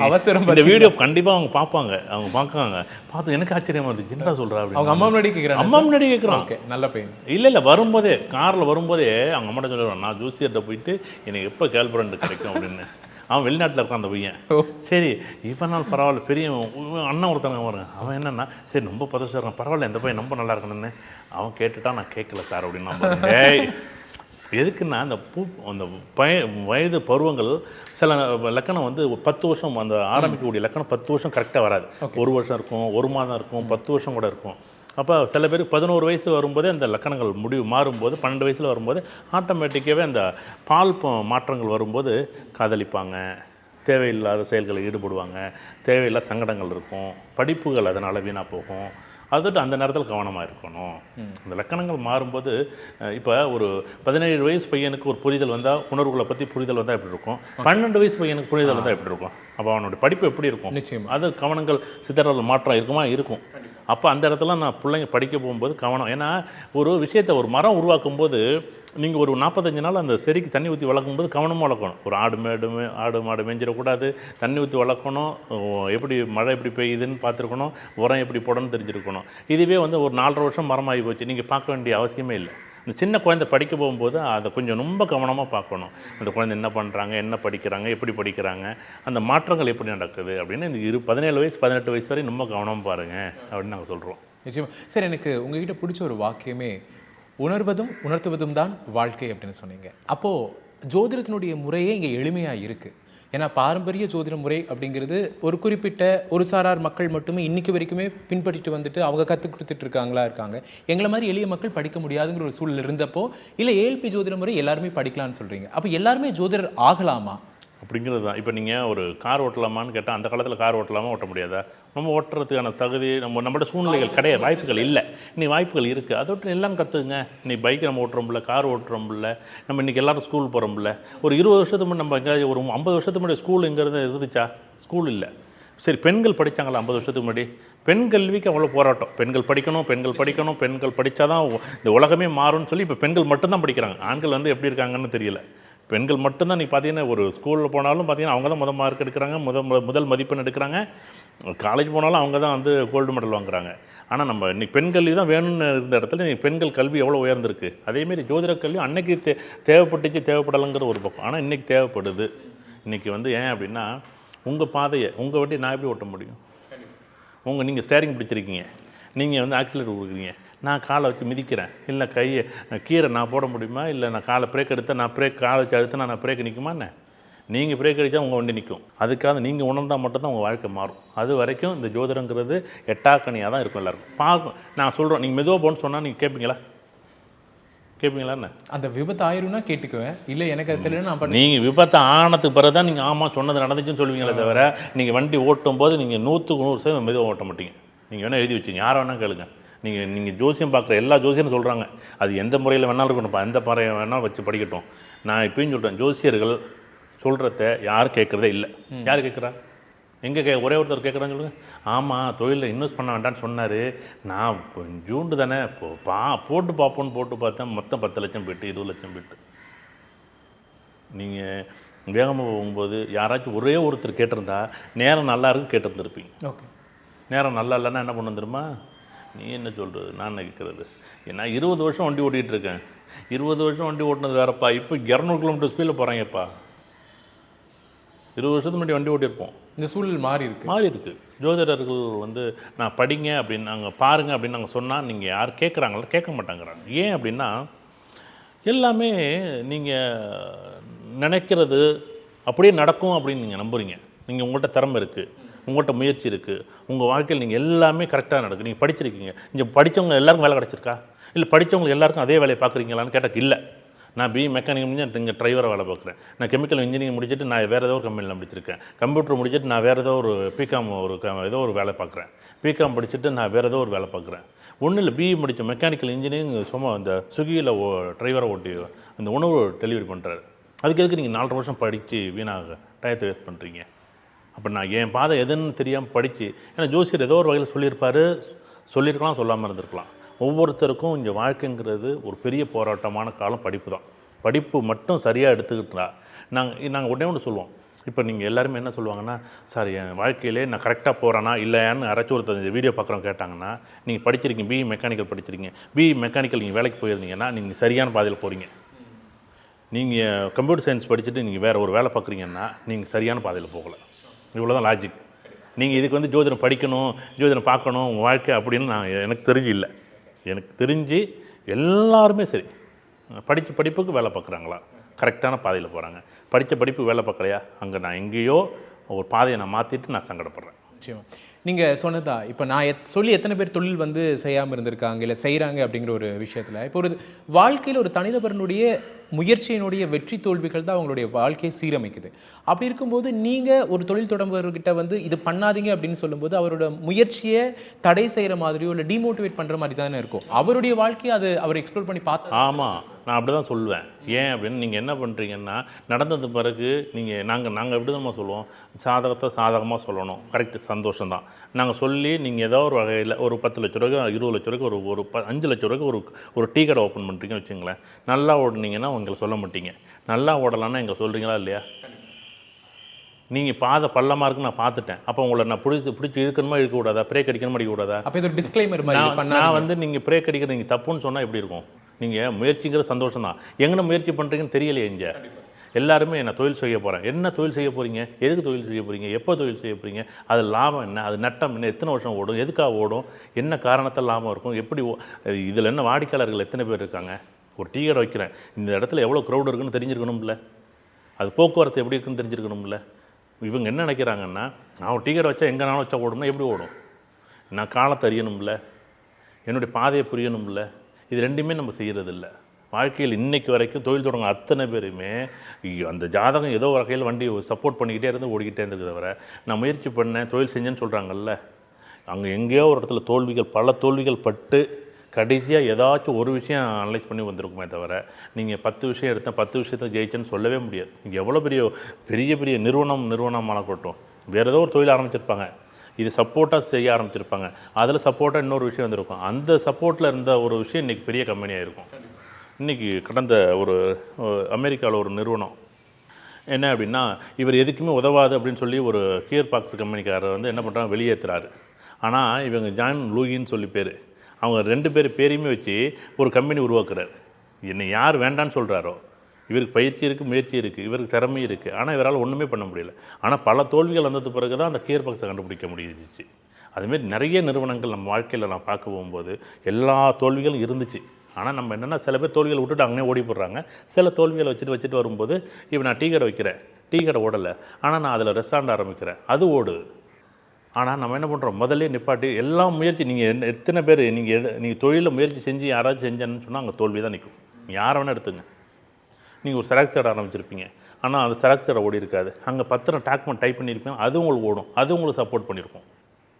அவசரம் இந்த வீடியோ கண்டிப்பா அவங்க பார்ப்பாங்க. அவங்க பார்க்காங்க பார்த்து எனக்கு ஆச்சரியமா இருந்துச்சு. என்னடா சொல்றா அவங்க அப்படின்னு அம்மா முன்னாடி கேக்குறாங்க அம்மா முன்னாடி கேட்குறான் ஓகே நல்ல பையன். இல்ல இல்ல வரும்போதே கார்ல வரும்போதே அவங்க அம்மாட்ட சொல்லுவான் நான் ஜூசியர்கிட்ட போயிட்டு எனக்கு எப்போ கேர்ள் ஃப்ரெண்டு கிடைக்கும்? அப்படின்னு. அவன் வெளிநாட்டில் இருக்கான் அந்த பையன். சரி இவனால் பரவாயில்ல பெரிய அண்ணன் ஒருத்தவங்க பாருங்க. அவன் என்னன்னா சரி ரொம்ப பதவிச்சு இருக்கான். பரவாயில்ல இந்த பையன் ரொம்ப நல்லா இருக்கணும்னு. அவன் கேட்டுட்டா நான் கேட்கல சார் அப்படின்னு எதுக்குன்னா அந்த பூ அந்த பய வயது பருவங்கள் சில லக்கணம் வந்து பத்து வருஷம் அந்த ஆரம்பிக்கக்கூடிய லக்கணம் பத்து வருஷம் கரெக்டாக வராது. ஒரு வருஷம் இருக்கும் ஒரு மாதம் இருக்கும் பத்து வருஷம் கூட இருக்கும். அப்போ சில பேருக்கு பதினோரு வயசு வரும்போதே அந்த லக்கணங்கள் முடிவு மாறும்போது பன்னெண்டு வயசில் வரும்போது ஆட்டோமேட்டிக்காகவே அந்த பால் மாற்றங்கள் வரும்போது காதலிப்பாங்க. தேவையில்லாத செயல்களில் ஈடுபடுவாங்க. தேவையில்லாத சங்கடங்கள் இருக்கும். படிப்புகள் அதனால் வீணாக போகும். அதோட அந்த நேரத்தில் கவனமாக இருக்கணும். அந்த லக்கணங்கள் மாறும்போது இப்போ ஒரு பதினேழு வயசு பையனுக்கு ஒரு புரிதல் வந்தால் உணர்வுகளை பற்றி புரிதல் வந்தால் எப்படி இருக்கும்? பன்னெண்டு வயசு பையனுக்கு புரிதல் வந்தால் எப்படி இருக்கும்? அப்போ அவனோட படிப்பு எப்படி இருக்கும்? நிச்சயமா. அது கவனங்கள் சிதறல் மாற்றம் இருக்குமா? இருக்கும். அப்போ அந்த இடத்துல நான் பிள்ளைங்க படிக்க போகும்போது கவனம். ஏன்னா ஒரு விஷயத்தை ஒரு மரம் உருவாக்கும் போது நீங்கள் ஒரு நாற்பத்தஞ்சு நாள் அந்த செடிக்கு தண்ணி ஊற்றி வளர்க்கும் போது கவனமாக வளர்க்கணும். ஒரு ஆடு மேடு மே- ஆடு மாடு மேய்ஞ்சிடக்கூடாது தண்ணி ஊற்றி வளர்க்கணும். எப்படி மழை எப்படி பெய்யுதுன்னு பார்த்துருக்கணும். உரம் எப்படி போடணும்னு தெரிஞ்சிருக்கணும். இதுவே வந்து ஒரு நாலரை வருஷம் மரமாகி போச்சு. நீங்கள் பார்க்க வேண்டிய அவசியமே இல்லை. இந்த சின்ன குழந்தை படிக்க போகும்போது அதை கொஞ்சம் ரொம்ப கவனமாக பார்க்கணும். அந்த குழந்தை என்ன பண்ணுறாங்க என்ன படிக்கிறாங்க எப்படி படிக்கிறாங்க அந்த மாற்றங்கள் எப்படி நடக்குது அப்படின்னு இந்த இரு பதினேழு வயசு பதினெட்டு வயசு வரை ரொம்ப கவனமாக பாருங்கள் அப்படின்னு நாங்கள் சொல்கிறோம் நிச்சயமா. சார் எனக்கு உங்ககிட்ட பிடிச்ச ஒரு வாக்கியமே உணர்வதும் உணர்த்துவதும் தான் வாழ்க்கை அப்படின்னு சொன்னீங்க. அப்போது ஜோதிடத்தினுடைய முறையே இங்கே எளிமையாக இருக்குது ஏன்னா பாரம்பரிய ஜோதிட முறை அப்படிங்கிறது ஒரு குறிப்பிட்ட ஒரு சாரார் மக்கள் மட்டுமே இன்றைக்கி வரைக்குமே பின்பற்றிட்டு வந்துட்டு அவங்க கற்றுக் கொடுத்துட்டு இருக்காங்களா இருக்காங்க. எங்களை மாதிரி எளிய மக்கள் படிக்க முடியாதுங்கிற ஒரு சூழல் இருந்தப்போ இல்லை ஏஎல்பி ஜோதிட முறை எல்லாருமே படிக்கலாம்னு சொல்கிறீங்க அப்போ எல்லாருமே ஜோதிடர் ஆகலாமா? அப்படிங்கிறது தான். இப்போ நீங்கள் ஒரு கார் ஓட்டலாமான்னு கேட்டால் அந்த காலத்தில் கார் ஓட்டலாமா ஓட்ட முடியாதா? நம்ம ஓட்டுறதுக்கான தகுதி நம்ம நம்மளோட சூழ்நிலைகள் கிடையாது. வாய்ப்புகள் இல்லை. நீ வாய்ப்புகள் இருக்குது அதை விட்டு எல்லாம் கற்றுக்குங்க நீ பைக் நம்ம ஓட்டுறோம்ல கார் ஓட்டுறோம்ல நம்ம இன்றைக்கி எல்லாரும் ஸ்கூல் போகிறோம்ல ஒரு இருபது வருஷத்துக்கு முன்னாடி நம்ம எங்கேயாவது ஒரு ஐம்பது வருஷத்துக்கு முன்னாடி ஸ்கூலுங்கிறது இருந்துச்சா? ஸ்கூல் இல்லை. சரி பெண்கள் படிச்சாங்களா ஐம்பது வருஷத்துக்கு முன்னாடி? பெண் கல்விக்கு அவ்வளோ போராட்டம். பெண்கள் படிக்கணும் பெண்கள் படிக்கணும் பெண்கள் படித்தாதான் இந்த உலகமே மாறும்னு சொல்லி இப்போ பெண்கள் மட்டும்தான் படிக்கிறாங்க. ஆண்கள் வந்து எப்படி இருக்காங்கன்னு தெரியல. பெண்கள் மட்டும்தான். நீ பார்த்தீங்கன்னா ஒரு ஸ்கூலில் போனாலும் பார்த்தீங்கன்னா அவங்க தான் முதல் மார்க் எடுக்கிறாங்க முதல் மு- முதல் மதிப்பெண் எடுக்கிறாங்க. காலேஜ் போனாலும் அவங்க தான் வந்து கோல்டு மெடல் வாங்குறாங்க. ஆனால் நம்ம இன்றைக்கி பெண்கள் தான் வேணும்னு இருந்த இடத்துல இன்றைக்கி பெண்கள் கல்வி எவ்வளோ உயர்ந்திருக்கு. அதேமாரி ஜோதிட கல்வி அன்னைக்கு தே தேவைப்பட்டுச்சு தேவைப்படலைங்கிற ஒரு பக்கம். ஆனால் இன்றைக்கி தேவைப்படுது. இன்றைக்கி வந்து ஏன் அப்படின்னா உங்கள் பாதையை உங்கள் வண்டி நான் எப்படி ஓட்ட முடியும்? உங்கள் நீங்கள் ஸ்டேரிங் பிடிச்சிருக்கீங்க. நீங்கள் வந்து ஆக்சிலேட்டர் கொடுக்குறீங்க. நான் காலை வச்சு மிதிக்கிறேன். இல்லை கையை கீரை நான் போட முடியுமா? இல்லை நான் காலை பிரேக் எடுத்தால் நான் பிரேக் காலை வச்சு அழுத்தினா நான் பிரேக் நிற்குமா என்ன? நீங்கள் பிரேக் அடித்தா உங்கள் வண்டி நிற்கும் அதுக்காக நீங்கள் உணர்ந்தால் மட்டும்தான் உங்கள் வாழ்க்கை மாறும். அது வரைக்கும் இந்த ஜோதிடங்கிறது எட்டாக்கனியாக தான் இருக்கும் எல்லாருக்கும். பார்க்கும் நான் சொல்கிறோம் நீங்கள் மெதுவாக போன்னு சொன்னால் நீங்கள் கேட்பீங்களா கேட்பீங்களா என்ன? அந்த விபத்து ஆயிரும்னா கேட்டுக்குவேன். இல்லை எனக்கு அது தெரியல நீங்கள் விபத்து ஆனதுக்கு பிறகு தான் நீங்கள் ஆமாம் சொன்னது நடந்துச்சுன்னு சொல்லுவீங்களே தவிர நீங்கள் வண்டி ஓட்டும் போது நீங்கள் நூற்றுக்கு நூறு சதவீதம் மெதுவாக ஓட்ட மாட்டீங்க. நீங்கள் வேணால் எழுதி வச்சுங்க. யாரை வேணால் கேளுங்க. நீங்கள் நீங்கள் ஜோசியம் பார்க்குற எல்லா ஜோசியரும் சொல்கிறாங்க அது எந்த முறையில் வேணாலும் இருக்கணும்ப்பா எந்த பாறை வேணாலும் வச்சு படிக்கட்டும். நான் இப்பயும் சொல்கிறேன் ஜோசியர்கள் சொல்கிறத யாரும் கேட்குறதே இல்லை. யார் கேட்குறா? எங்கே கே ஒரே ஒருத்தர் கேட்குறான்னு சொல்லுங்கள் ஆமாம் தொழிலில் இன்வெஸ்ட் பண்ண வேண்டாம்னு சொன்னார். நான் ஜூண்டு தானே இப்போ பா போட்டு பார்ப்போன்னு போட்டு பார்த்தேன். மொத்தம் பத்து லட்சம் போயிட்டு இருபது லட்சம் போயிட்டு. நீங்கள் வேகமாக போகும்போது யாராச்சும் ஒரே ஒருத்தர் கேட்டிருந்தா நேரம் நல்லா இருக்கு கேட்டிருந்துருப்பீங்க. ஓகே. நேரம் நல்லா இல்லைன்னா என்ன பண்ண தெரியுமா? நீ என்ன சொல்கிறது நான் என்ன கேட்குறது நான் இருபது வருஷம் வண்டி ஓட்டிகிட்டு இருக்கேன் இருபது வருஷம் வண்டி ஓட்டினது வேறப்பா. இப்போ இரநூறு கிலோமீட்டர் ஸ்பீடில் போகிறாங்கப்பா இருபது வருஷத்துக்கு முன்னாடி வண்டி ஓட்டியிருப்போம். இந்த சூழல் மாறி இருக்கு. மாறி இருக்கு ஜோதிடர்கள் வந்து நான் படிங்க அப்படின்னு நாங்கள் பாருங்க அப்படின்னு நாங்கள் சொன்னால் நீங்கள் யார் கேட்குறாங்களோ கேட்க மாட்டாங்கிறாங்க. ஏன் அப்படின்னா எல்லாமே நீங்கள் நினைக்கிறது அப்படியே நடக்கும் அப்படின்னு நீங்கள் நம்புறீங்க. நீங்கள் உங்கள்கிட்ட திறமை இருக்குது உங்கள்கிட்ட முயற்சி இருக்குது உங்கள் வாழ்க்கையில் நீங்கள் எல்லாமே கரெக்டாக நடக்குது நீங்கள் படிச்சிருக்கீங்க. இங்கே படித்தவங்க எல்லாருக்கும் வேலை கிடச்சிருக்கா? இல்லை படித்தவங்க எல்லாருக்கும் அதே வேலையை பார்க்குறீங்களான்னு கேட்டால் இல்லை. நான் பி மெக்கானிக் முடிஞ்சு இங்கே டிரைவராக வேலை பார்க்குறேன். நான் கெமிக்கல் இன்ஜினியரிங் முடிச்சுட்டு நான் வேறு ஏதோ ஒரு கம்பெனியில் முடிச்சிருக்கேன். கம்ப்யூட்டர் முடிச்சுட்டு நான் வேறு ஏதோ ஒரு பிகாம் ஒரு க- ஏதோ ஒரு வேலை பார்க்குறேன். பிகாம் படிச்சுட்டு நான் வேறு ஏதோ ஒரு வேலை பார்க்குறேன். ஒன்றும் இல்லை பிஇ முடித்த மெக்கானிக்கல் இன்ஜினியரிங் சும்மா இந்த ஸ்விக்கியில் ஓ டிரைவராக ஓட்டி அந்த உணவு டெலிவரி பண்ணுறாரு அதுக்கு எதுக்கு நீங்கள் நாலரை வருஷம் படித்து வீணாக டயத்தை வேஸ்ட் பண்ணுறீங்க அப்போ நான் என் பாதை எதுன்னு தெரியாமல் படித்து ஏன்னா ஜோசியர் ஏதோ ஒரு வகையில் சொல்லியிருப்பார் சொல்லியிருக்கலாம் சொல்லாமல் இருந்திருக்கலாம். ஒவ்வொருத்தருக்கும் இந்த வாழ்க்கைங்கிறது ஒரு பெரிய போராட்டமான காலம் படிப்பு தான் படிப்பு மட்டும் சரியாக எடுத்துக்கிட்டா நாங்கள் நாங்கள் உடனே ஒன்று சொல்லுவோம். இப்போ நீங்கள் எல்லாருமே என்ன சொல்லுவாங்கன்னா சார் என் வாழ்க்கையிலே நான் கரெக்டாக போகிறேன்னா இல்லையான்னு யாராச்சும் ஒருத்தர் இந்த வீடியோ பார்க்குறவங்க கேட்டாங்கன்னா நீங்கள் படிச்சிருக்கீங்க பிஇ மெக்கானிக்கல் படிச்சிருக்கீங்க. பிஇ மெக்கானிக்கல் நீங்கள் வேலைக்கு போயிருந்தீங்கன்னா நீங்கள் சரியான பாதையில் போகிறீங்க நீங்கள் கம்ப்யூட்டர் சயின்ஸ் படிச்சுட்டு நீங்கள் வேறு ஒரு வேலை பார்க்குறீங்கன்னா நீங்கள் சரியான பாதையில் போகலை. இவ்வளோ தான் லாஜிக் நீங்கள் இதுக்கு வந்து ஜோதிடம் படிக்கணும் ஜோதிடம் பார்க்கணும் உங்கள் வாழ்க்கை அப்படின்னு நான் எனக்கு தெரிஞ்சு இல்லை. எனக்கு தெரிஞ்சு எல்லாருமே சரி. படித்த படிப்புக்கு வேலை பார்க்குறாங்களா? கரெக்டான பாதையில் போகிறாங்க படித்த படிப்பு வேலை பார்க்கலையா? அங்கே நான் எங்கேயோ ஒரு பாதையை நான் மாற்றிட்டு நான் சங்கடப்படுறேன். நிச்சயமா. நீங்கள் சொன்னதா இப்போ நான் எத் சொல்லி எத்தனை பேர் தொழில் வந்து செய்யாமல் இருந்திருக்காங்க இல்லை செய்கிறாங்க அப்படிங்கிற ஒரு விஷயத்தில் இப்போ ஒரு வாழ்க்கையில் ஒரு தனிநபரனுடைய முயற்சியினுடைய வெற்றி தோல்விகள் தான் அவங்களுடைய வாழ்க்கையை சீரமைக்குது. அப்படி இருக்கும்போது நீங்கள் ஒரு தொழில் தொடங்குவர்கிட்ட வந்து இது பண்ணாதீங்க அப்படின்னு சொல்லும்போது அவரோட முயற்சியை தடை செய்கிற மாதிரியோ இல்லை டிமோட்டிவேட் பண்ணுற மாதிரி தானே இருக்கும். அவருடைய வாழ்க்கையை அது அவர் எக்ஸ்ப்ளோர் பண்ணி பார்த்து ஆமாம் நான் அப்படி தான் சொல்லுவேன். ஏன் அப்படின்னு நீங்கள் என்ன பண்ணுறீங்கன்னா நடந்தது பிறகு நீங்கள் நாங்கள் நாங்கள் எப்படி தான் சொல்லுவோம்? சாதகத்தை சாதகமாக சொல்லணும். கரெக்ட் சந்தோஷம் தான் நாங்கள் சொல்லி நீங்கள் ஏதோ ஒரு வகையில் ஒரு பத்து லட்ச ரூபாய்க்கு இருபது லட்ச ரூபாய்க்கு ஒரு ஒரு ப அஞ்சு லட்ச ரூபாய்க்கு ஒரு ஒரு டீ கடை ஓப்பன் பண்ணுறீங்கன்னு வச்சுங்களேன். நல்லா ஓடுனீங்கன்னா உங்களை சொல்ல மாட்டீங்க. நல்லா ஓடலான்னா எங்களை சொல்கிறீங்களா இல்லையா? நீங்கள் பாதை பள்ளமாக இருக்குன்னு நான் பார்த்துட்டேன். அப்போ உங்களை நான் பிடிச்சி பிடிச்சி இழுக்கணுமா இழுக்க கூடாதா? பிரேக் அடிக்கணுமா அடிக்க கூடாதா? அப்போ இது டிஸ்க்ளைமர் மாதிரி நான் வந்து நீங்கள் பிரேக் அடிக்கிறது நீங்கள் தப்புன்னு சொன்னால் எப்படி இருக்கும்? நீங்கள் முயற்சிங்கிற சந்தோஷம் தான். எங்கே முயற்சி பண்ணுறீங்கன்னு தெரியலையே இங்கே. எல்லாருமே நான் தொழில் செய்ய போகிறேன் என்ன தொழில் செய்ய போகிறீங்க எதுக்கு தொழில் செய்ய போகிறீங்க எப்போ தொழில் செய்ய போகிறீங்க அது லாபம் என்ன? அது நட்டம் என்ன? எத்தனை வருஷம் ஓடும்? எதுக்காக ஓடும்? என்ன காரணத்தால் லாபம் இருக்கும்? எப்படி இதில் என்ன வாடிக்கையாளர்கள் எத்தனை பேர் இருக்காங்க? ஒரு டீ கடை வைக்கிறேன். இந்த இடத்துல எவ்வளோ க்ரௌட் இருக்குன்னு தெரிஞ்சிருக்கணும்ல. அது போக்குவரத்து எப்படி இருக்குன்னு தெரிஞ்சிருக்கணும்ல. இவங்க என்ன நினைக்கிறாங்கன்னா நான் ஒரு டீ கடை வச்சா எங்கே நானும் வச்சா ஓடும்னா எப்படி ஓடும்? நான் காலத்தை அறியணும்ல. என்னுடைய பாதையை புரியணும்ல. இது ரெண்டுமே நம்ம செய்கிறதில்ல வாழ்க்கையில் இன்னைக்கு வரைக்கும் தொழில் தொடங்க அத்தனை பேருமே அந்த ஜாதகம் ஏதோ ஒரு வகையில் வண்டி சப்போர்ட் பண்ணிக்கிட்டே இருந்து ஓடிக்கிட்டே இருந்தது தவிர நான் முயற்சி பண்ணேன் தொழில் செஞ்சேன்னு சொல்கிறாங்கல்ல அங்கே எங்கேயோ ஒரு இடத்துல தோல்விகள் பல தோல்விகள் பட்டு கடைசியாக ஏதாச்சும் ஒரு விஷயம் அனலைஸ் பண்ணி வந்திருக்குமே தவிர நீங்கள் பத்து விஷயம் எடுத்தேன் பத்து விஷயத்தை ஜெயிச்சேன்னு சொல்லவே முடியாது. நீங்கள் எவ்வளோ பெரிய பெரிய பெரிய நிறுவனம் நிறுவனமான கூட்டம் வேறு ஏதோ ஒரு தொழில் ஆரம்பிச்சிருப்பாங்க. இது சப்போர்ட்டாக செய்ய ஆரம்பிச்சிருப்பாங்க. அதில் சப்போர்ட்டாக இன்னொரு விஷயம் வந்திருக்கும். அந்த சப்போர்ட்டில் இருந்த ஒரு விஷயம் இன்றைக்கி பெரிய கம்பெனியாக இருக்கும் இன்றைக்கி கடந்த ஒரு அமெரிக்காவில் ஒரு நிறுவனம். என்ன அப்படின்னா இவர் எதுக்குமே உதவாது அப்படின்னு சொல்லி ஒரு கியர் பாக்ஸ் கம்பெனிக்காரர் வந்து என்ன பண்ணுறாங்க வெளியேற்றுறாரு ஆனால் இவங்க ஜான் லூயின்னு சொல்லி பேர். அவங்க ரெண்டு பேர் பேரையுமே வச்சு ஒரு கம்பெனி உருவாக்குறார். என்னை யார் வேண்டான்னு சொல்கிறாரோ இவருக்கு பயிற்சி இருக்குது முயற்சி இருக்குது இவருக்கு திறமை இருக்குது ஆனால் இவரால் ஒன்றுமே பண்ண முடியல. ஆனால் பல தோல்விகள் வந்தது பிறகு தான் அந்த கியர் பாக்ஸை கண்டுபிடிக்க முடிஞ்சிச்சு. அதுமாரி நிறைய நிறுவனங்கள் நம்ம வாழ்க்கையில் நான் பார்க்க போகும்போது எல்லா தோல்விகளும் இருந்துச்சு. ஆனால் நம்ம என்னென்னா சில பேர் தோல்விகள் விட்டுட்டு அங்கேயே ஓடி போடுறாங்க சில தோல்விகளை வச்சுட்டு வச்சுட்டு வரும்போது இப்போ நான் டீ கடை வைக்கிறேன். டீ கடை ஓடலை. ஆனால் நான் அதில் ரெஸ்டாரண்ட் ஆரம்பிக்கிறேன். அது ஓடுது ஆனால் நம்ம என்ன பண்ணுறோம் முதல்ல நிப்பாட்டி எல்லா முயற்சி நீங்கள் என்ன எத்தனை பேர் நீங்கள் எது நீங்கள் தொழிலில் முயற்சி செஞ்சு யாராச்சும் செஞ்சேன்னு சொன்னால் அங்கே தோல்வி தான் நிற்கும் யாரை வேணால் எடுத்துங்க. நீங்கள் ஒரு செராக்ஸ் கடை ஆரம்பிச்சிருப்பீங்க. ஆனால் அந்த செராக்ஸ் கடை ஓடி இருக்காது. அங்கே பத்திரம் டாக்குமெண்ட் டைப் பண்ணியிருப்பீங்க அது உங்களுக்கு ஓடும். அது உங்களுக்கு சப்போர்ட் பண்ணியிருக்கும்.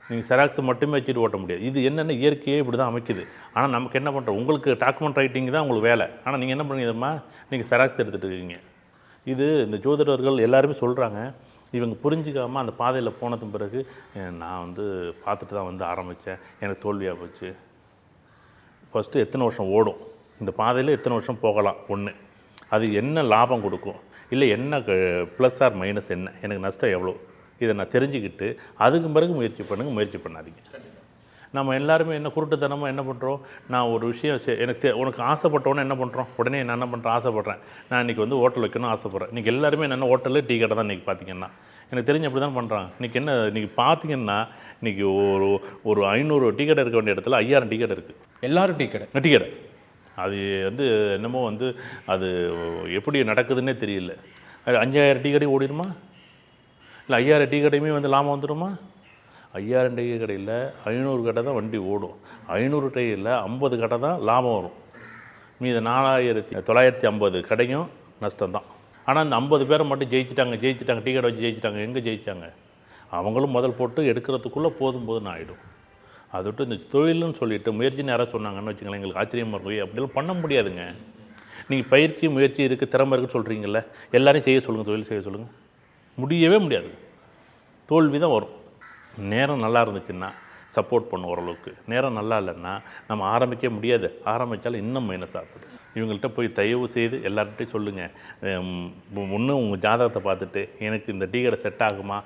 நீங்கள் செராக்ஸ் மட்டுமே வச்சுட்டு ஓட்ட முடியாது. இது என்னென்ன இயற்கையே இப்படி தான் அமைக்குது. ஆனால் நமக்கு என்ன பண்ணுறோம் உங்களுக்கு டாக்குமெண்ட் ரைட்டிங் தான் உங்களுக்கு வேலை. ஆனால் நீங்கள் என்ன பண்ணுறீங்கம்மா நீங்கள் செராக்ஸ் எடுத்துகிட்டு இருக்கீங்க. இது இந்த ஜோதிடர்கள் எல்லாருமே சொல்கிறாங்க இவங்க புரிஞ்சுக்காமல் அந்த பாதையில் போனதும் பிறகு நான் வந்து பார்த்துட்டு தான் வந்து ஆரம்பித்தேன் எனக்கு தோல்வியாக போச்சு. ஃபஸ்ட்டு எத்தனை வருஷம் ஓடும்? இந்த பாதையில் எத்தனை வருஷம் போகலாம்? ஒன்று அது என்ன லாபம் கொடுக்கும்? இல்லை என்ன ப்ளஸ் ஆர் மைனஸ் என்ன? எனக்கு நஷ்டம் எவ்வளோ இதை நான் தெரிஞ்சுக்கிட்டு அதுக்கு பிறகு முயற்சி பண்ணுங்கள் முயற்சி பண்ணாதீங்க. நம்ம எல்லாருமே என்ன குருட்டுத்தனமாக என்ன பண்ணுறோம் நான் ஒரு விஷயம் செ- எனக்கு தெ- உனக்கு ஆசைப்பட்டோன்னே என்ன பண்ணுறோம் உடனே நான் என்ன பண்ணுறேன் ஆசைப்பட்றேன். நான் இன்றைக்கி வந்து ஹோட்டல் வைக்கணும் ஆசைப்பட்றேன். இன்றைக்கி எல்லாருமே என்னென்ன ஹோட்டலு டீ கடை தான் இன்றைக்கி பார்த்தீங்கன்னா எனக்கு தெரிஞ்சு அப்படி தான் பண்ணுறாங்க இன்றைக்கி என்ன இன்றைக்கி பார்த்தீங்கன்னா இன்றைக்கி ஒரு ஒரு ஐநூறு டீ கடை இருக்க வேண்டிய இடத்துல ஐயாயிரம் டீ கடை இருக்குது எல்லாரும் டீ கடை. டீ கடை. அது வந்து என்னமோ வந்து அது எப்படி நடக்குதுன்னே தெரியல. அது அஞ்சாயிரம் டீ கடை ஓடிடுமா? இல்லை ஐயாயிரம் டீ கடையுமே வந்து லாபம் வந்துடுமா? ஐயாயிரம் டீ கடையில் ஐநூறு கடை தான் வண்டி ஓடும். ஐநூறு டையில் ஐம்பது கடை தான் லாபம் வரும். மீது நாலாயிரத்தி தொள்ளாயிரத்தி ஐம்பது கடையும் நஷ்டம்தான் ஆனால் இந்த ஐம்பது பேரை மட்டும் ஜெயிச்சிட்டாங்க ஜெயிச்சிட்டாங்க டீ கடை வச்சு ஜெயிச்சிட்டாங்க எங்கே ஜெயிச்சாங்க? அவங்களும் முதல் போட்டு எடுக்கிறதுக்குள்ளே போதும் போதும்னு ஆகிடும் அதை விட்டு இந்த தொழில்னு சொல்லிட்டு முயற்சின்னு யாராவது சொன்னாங்கன்னு வச்சுங்களேன் எங்களுக்கு ஆச்சரியமாக இருக்கும். அப்படிலாம் பண்ண முடியாதுங்க. நீங்கள் பயிற்சி முயற்சி இருக்குது திறமை இருக்குன்னு சொல்கிறீங்கள எல்லாரையும் செய்ய சொல்லுங்கள் தொழில் செய்ய சொல்லுங்கள் முடியவே முடியாது. தோல்வி தான் வரும். நேரம் நல்லா இருந்துச்சுன்னா சப்போர்ட் பண்ணும் ஓரளவுக்கு. நேரம் நல்லா இல்லைன்னா நம்ம ஆரம்பிக்க முடியாது. ஆரம்பித்தாலும் இன்னும் மைனஸ் ஆகுது இவங்கள்ட்ட போய் தயவு செய்து எல்லார்கிட்டையும் சொல்லுங்கள் ஒன்று உங்கள் ஜாதகத்தை பார்த்துட்டு எனக்கு இந்த டீ கடை செட் ஆகுமா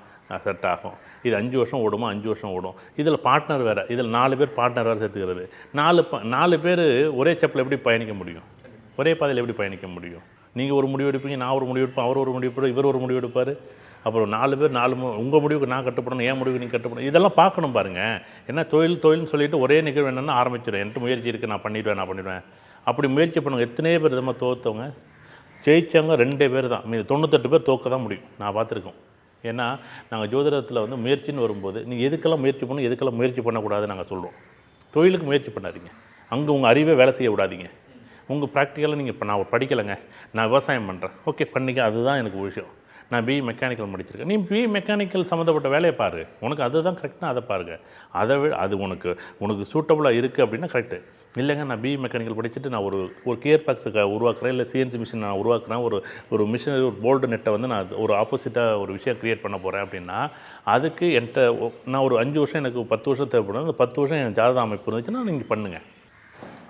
செட் ஆகும். இது அஞ்சு வருஷம் ஓடுமா? அஞ்சு வருஷம் ஓடும். இதில் பார்ட்னர் வேறு. இதில் நாலு பேர் பார்ட்னர் வேறு சேர்த்துக்கிறது. நாலு ப நாலு பேர் ஒரே செப்பில் எப்படி பயணிக்க முடியும்? ஒரே பாதையில் எப்படி பயணிக்க முடியும்? நீங்கள் ஒரு முடிவு எடுப்பீங்க நான் ஒரு முடிவு எடுப்பேன் அவர் ஒரு முடிவு எடுப்பார் இவர் ஒரு முடிவு எடுப்பார். அப்புறம் நாலு பேர் நாலு உங்கள் முடிவுக்கு நான் கட்டுப்படணும் என் முடிவுக்கு நீ கட்டுப்படணும் இதெல்லாம் பார்க்கணும் பாருங்கள் என்ன தொழில் தொழில்னு சொல்லிட்டு ஒரே நிகழ்வு என்னென்னா ஆரம்பிச்சிடும் என்கிட்ட முயற்சி இருக்குது நான் பண்ணிடுவேன் நான் பண்ணிடுவேன். அப்படி முயற்சி பண்ணுங்க. எத்தனையோ பேர் இதமாக தோற்றவங்க ஜெயித்தவங்க ரெண்டே பேர் தான். மீது தொண்ணூத்தெட்டு பேர் தோக்க தான் முடியும். நான் பார்த்துருக்கோம். ஏன்னா நாங்கள் ஜோதிடத்தில் வந்து முயற்சின்னு வரும்போது நீங்கள் எதுக்கெல்லாம் முயற்சி பண்ணணும் எதுக்கெல்லாம் முயற்சி பண்ணக்கூடாதுன்னு நாங்கள் சொல்கிறோம் தொழிலுக்கு முயற்சி பண்ணாதீங்க. அங்கே உங்கள் அறிவை வேலை செய்ய விடாதீங்க. உங்கள் ப்ராக்டிக்கலாக நீங்கள் இப்போ நான் படிக்கலைங்க. நான் விவசாயம் பண்ணுறேன் ஓகே பண்ணிக்க. அதுதான் எனக்கு விஷயம். நான் பிஇ மெக்கானிக்கல் முடிச்சிருக்கேன். நீ பிஇ மெக்கானிக்கல் சம்மந்தப்பட்ட வேலையை பாரு. உனக்கு அதுதான் கரெக்டாக அதை பாருங்க. அதை விட அது உனக்கு உனக்கு சூட்டபுளாக இருக்குது அப்படின்னா கரெக்டு இல்லைங்க நான் பிஇ மெக்கானிக்கல் படிச்சுட்டு நான் ஒரு ஒரு கியர் பாக்ஸுக்கு உருவாக்குறேன். இல்லை சிஎன்சி மிஷின் நான் உருவாக்குறேன். ஒரு ஒரு மிஷினரி ஒரு போல்டு நெட்டை வந்து நான் ஒரு ஆப்போசிட்டாக ஒரு விஷயம் க்ரியேட் பண்ண போகிறேன் அப்படின்னா அதுக்கு என்கிட்ட நான் ஒரு அஞ்சு வருஷம் எனக்கு பத்து வருஷம் தேவைப்படும். அந்த பத்து வருஷம் என் ஜாதக அமைப்பு இருந்துச்சுன்னா நீங்கள் பண்ணுங்கள்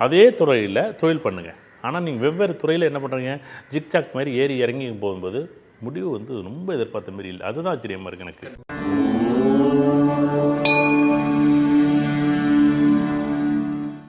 அதே துறையில் தொழில் பண்ணுங்கள் ஆனால் நீங்கள் வெவ்வேறு துறையில் என்ன பண்ணுறீங்க ஜிக்ஜாக் மாதிரி ஏறி இறங்கி போகும்போது முடிவு வந்து ரொம்ப எதிர்பார்த்த மாரி இல்லை. அதுதான் ஆச்சரியமாக இருக்குது எனக்கு.